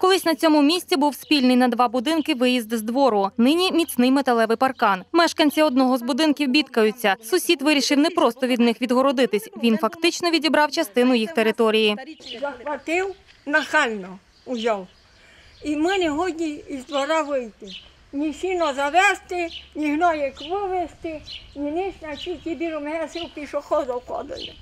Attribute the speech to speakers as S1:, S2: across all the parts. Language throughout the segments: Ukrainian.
S1: Колись на цьому місці був спільний на два будинки виїзд з двору. Нині міцний металевий паркан. Мешканці одного з будинків бідкаються. Сусід вирішив не просто від них відгородитись. Він фактично відібрав частину їх території.
S2: захватив нахально, узяв. І ми не годні із двора вийти. Ні сіно завести, ні гноїк вивезти, ні ніч на чіті біром гесів пішоходу ходили.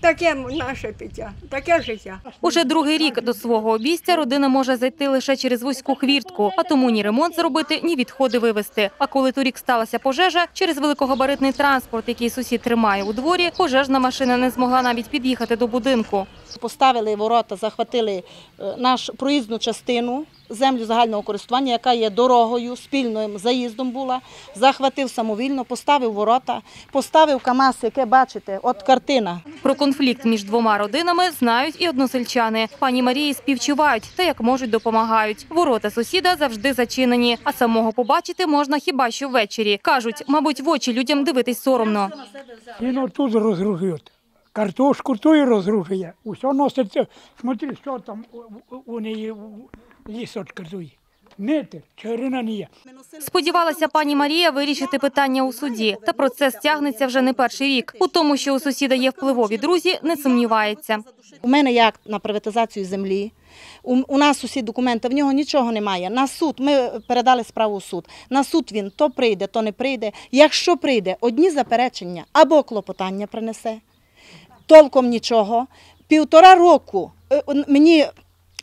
S2: Таке наше пиття, таке життя.
S1: Уже другий рік до свого обійстя родина може зайти лише через вузьку хвіртку, а тому ні ремонт зробити, ні відходи вивезти. А коли торік сталася пожежа, через великогабаритний транспорт, який сусід тримає у дворі, пожежна машина не змогла навіть під'їхати до будинку.
S3: Поставили ворота, захватили е, нашу проїзну частину, землю загального користування, яка є дорогою, спільним заїздом була. Захватив самовільно, поставив ворота, поставив КАМАЗ, яке бачите, от картина.
S1: Про конфлікт між двома родинами знають і односельчани. Пані Марії співчувають та як можуть допомагають. Ворота сусіда завжди зачинені, а самого побачити можна хіба що ввечері. кажуть, мабуть, в очі людям дивитись соромно.
S4: Він отут розгружує. Картошку ту розгружує. Усе носиться. Смотри, що там у- неї у- лісочка туй. Метр, чорина не є.
S1: Сподівалася пані Марія вирішити питання у суді. Та процес тягнеться вже не перший рік. У тому, що у сусіда є впливові друзі, не сумнівається.
S3: У мене акт на приватизацію землі. У, у нас усі документи, в нього нічого немає. На суд ми передали справу у суд. На суд він то прийде, то не прийде. Якщо прийде, одні заперечення або клопотання принесе, толком нічого. Півтора року е, мені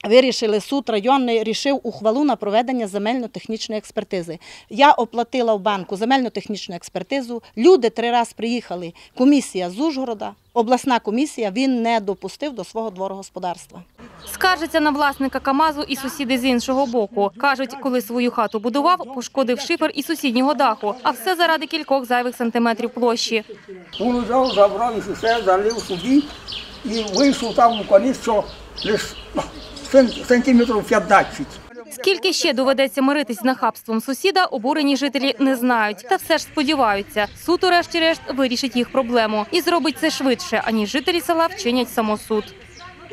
S3: вирішили суд районний, рішив ухвалу на проведення земельно-технічної експертизи. Я оплатила в банку земельно-технічну експертизу. Люди три рази приїхали. Комісія з Ужгорода, обласна комісія, він не допустив до свого дворогосподарства.
S1: Скаржиться на власника КАМАЗу і сусіди з іншого боку. Кажуть, коли свою хату будував, пошкодив шифер і сусіднього даху. А все заради кількох зайвих сантиметрів площі.
S5: Він взяв, забрав і все, залив собі і вийшов там у що лише сантиметрів 15.
S1: Скільки ще доведеться миритись з нахабством сусіда, обурені жителі не знають. Та все ж сподіваються, суд урешті-решт вирішить їх проблему і зробить це швидше, аніж жителі села вчинять самосуд.